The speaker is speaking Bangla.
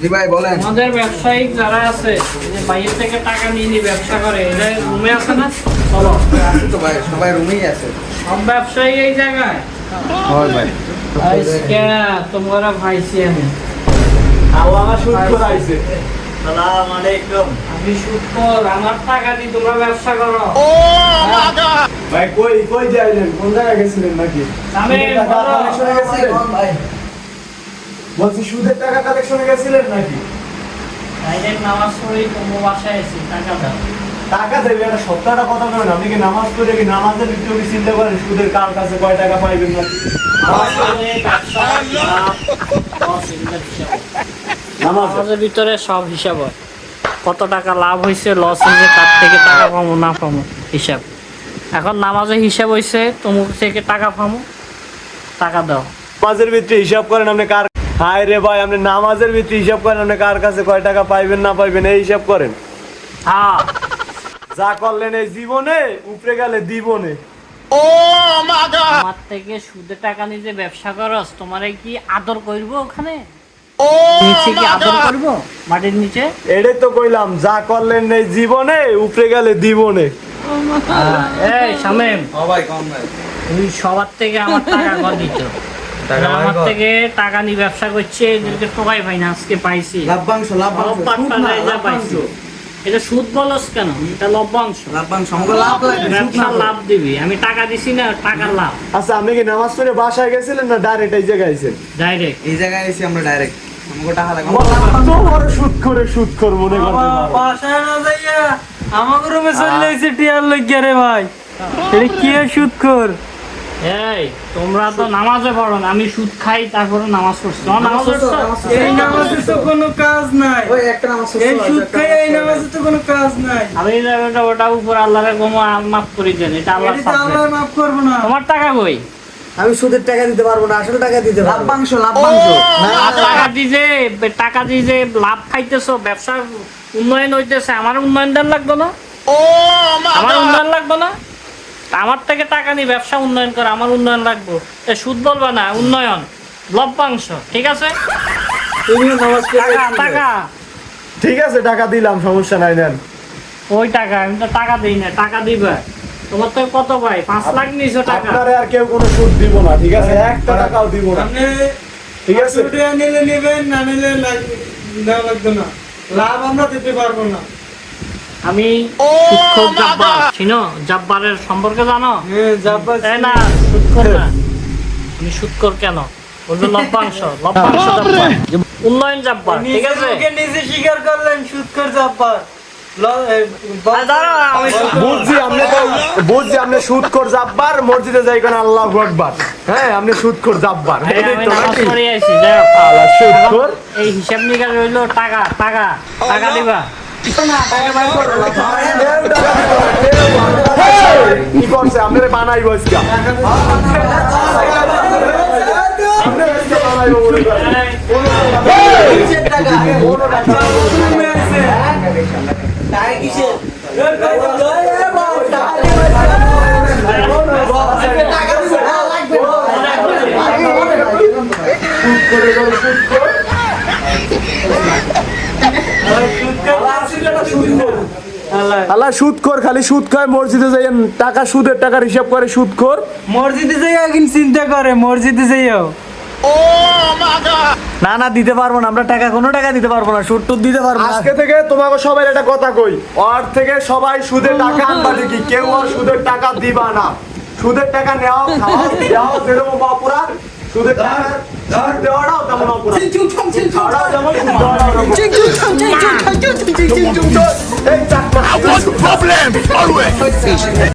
জি ভাই বলেন। আমাদের ব্যবসায়িক যারা আছে যে বাইরে থেকে টাকা নিয়ে নিয়ে ব্যবসা করে এরা রুমে আছে না? চলো। আছে তো ভাই সবাই রুমেই আছে। সব ব্যবসায়ী এই জায়গায়? হয় ভাই। আজকে তোমরা ভাইছি আমি। আল্লাহ শুট করাইছে সালাম আলাইকুম। আমি শুট কর আমার টাকা দিয়ে তোমরা ব্যবসা করো। ভাই কই কই যাইলেন? কোন জায়গায় গেছিলেন নাকি? আমি কালেকশনে গেছিলেন বলছি সুদের টাকা কালেকশনে গেছিলেন নাকি? ডাইরেক্ট নামাজ পড়েই তোমার বাসায় এসি টাকা দাও টাকা দেবে একটা সপ্তাহটা কথা বলেন আপনি কি নামাজ পড়ে কি নামাজের একটু কি চিন্তা করেন? সুদের কার কাছে কয় টাকা পাইবেন। নামাজ নামাজের ভিতরে সব হিসাব হয়। কত টাকা লাভ হয়েছে লস হয়েছে তার থেকে টাকা পাবো না পাবো হিসাব। এখন নামাজের হিসাব হয়েছে তোমার থেকে টাকা পাবো টাকা দাও। নামাজের ভিতরে হিসাব করেন আপনি কার হায় রে ভাই আপনি নামাজের ভিতরে হিসাব করেন আপনি কার কাছে কয় টাকা পাইবেন না পাইবেন এই হিসাব করেন। হ্যাঁ। যা করলেন এই জীবনে উপরে গেলে দিবনে। আমার থেকে সুদে টাকা নিয়ে যে ব্যবসা করস তোমারে কি আদর করব ওখানে? নিচে কি আদর করব? মাটির নিচে? এটাই তো কইলাম যা করলেন এই জীবনে উপরে গেলে দিবনে। এই শামেম ও ভাই কম ভাই তুই সবার থেকে আমার টাকা কর দিত আমার থেকে টাকা নিয়ে ব্যবসা করছে এদেরকে টোকাই ভাই না আজকে পাইছি। লাভবাংশ লাভবাংশ এটা সুদ বলস কেন? এটা লভ্যাংশ লাভবাংশ আমাকে লাভ লাগে ব্যবসা লাভ। দিবি। আমি টাকা দিছি না টাকার লাভ। আচ্ছা আপনি কি নামাজ পড়ে বাসায় গেছিলেন না ডাইরেক্ট এই জায়গায় আইছেন? ডাইরেক্ট এই জায়গায় এসে আমরা ডাইরেক্ট আমাকে টাকা লাগে। তো সুদ করে সুদ কর মনে করতে পারো বাসায় না যাইয়া আমাকে রুমে চলে টিয়ার রে ভাই। এটা কি সুদ কর? এই তোমরা তো নামাজে পড়ো না আমি সুদ খাই তারপরে নামাজ পড়ছি। তোমার নামাজ পড়ছো? এই নামাজে তো কোনো কাজ নাই। ওই একটা নামাজ এই সুদ খাই এই নামাজে তো কোনো কাজ নাই। আমি ওটা ওটা উপর আল্লাহরে গোমো মাফ করে দেন এটা আল্লাহর এটা আল্লাহ মাফ করব না। তোমার টাকা কই? আমি সুদের টাকা দিতে পারব না আসলে টাকা দিতে লাভবাংশ আর টাকা দিয়ে যে টাকা দিয়ে যে লাভ খাইতেছো ব্যবসার উন্নয়ন হইতেছে আমার উন্নয়ন দেন লাগবে না? আমার উন্নয়ন লাগবে না? আমার থেকে টাকা নিয়ে ব্যবসা উন্নয়ন করে আমার উন্নয়ন লাগবে। এ সুদ বলবা না উন্নয়ন। লভ্যাংশ ঠিক আছে? তুমিও নামাজ পড়ে টাকা টাকা। ঠিক আছে টাকা দিলাম সমস্যা নাই নেন। ওই টাকা আমি তো টাকা দিই না টাকা দিবে। তোমার তো কত ভাই? পাঁচ লাখ নিয়েছো টাকা। আপনারে আর কেউ কোনো সুদ দিব না ঠিক আছে? একটা টাকাও দিব না। আপনি ঠিক আছে? সুদে নিলে নেবেন না নিলে লাগ- দেওয়া লাগবে না। লাভ আমরা দিতে পারব না। আমি জাব্বার। চিনো? জাব্বারের সম্পর্কে জানো? হ্যাঁ না না। আমি সুদখোর কেন? বলল লভ্যাংশ লভ্যাংশ উন্নয়ন জাব্বার ঠিক আছে? নিজে স্বীকার করলেন বুঝছি আপনি তো বুঝছি আপনি সুদ কর জাব্বার মসজিদে যাই কেন আল্লাহ আকবার। হ্যাঁ আপনি সুদ কর জাব্বার। আল্লাহ সুদ কর এই হিসাব নিকাশ রইল টাকা টাকা টাকা দিবা। কি করছে আপনারে আপনারে আল্লাহ। আল্লাহ সুদ কর খালি সুদ খায় মসজিদে যাই টাকা সুদের টাকার হিসাব করে সুদ কর মসজিদে যাইয়া কিন্তু চিন্তা করে মসজিদে যাইয়াও না না দিতে পারব না আমরা টাকা কোনো টাকা দিতে পারব না সুদ টুদ দিতে পারব না। আজকে থেকে তোমাকে সবাই একটা কথা কই ওর থেকে সবাই সুদের টাকা আনবা দেখি কেউ আর সুদের টাকা দিবা না। সুদের টাকা নেওয়া খাওয়া দেওয়া যেরকম সুদের টাকা দেওয়াটাও তেমন যেমন দেওয়াটাও তেমন। এই চারটা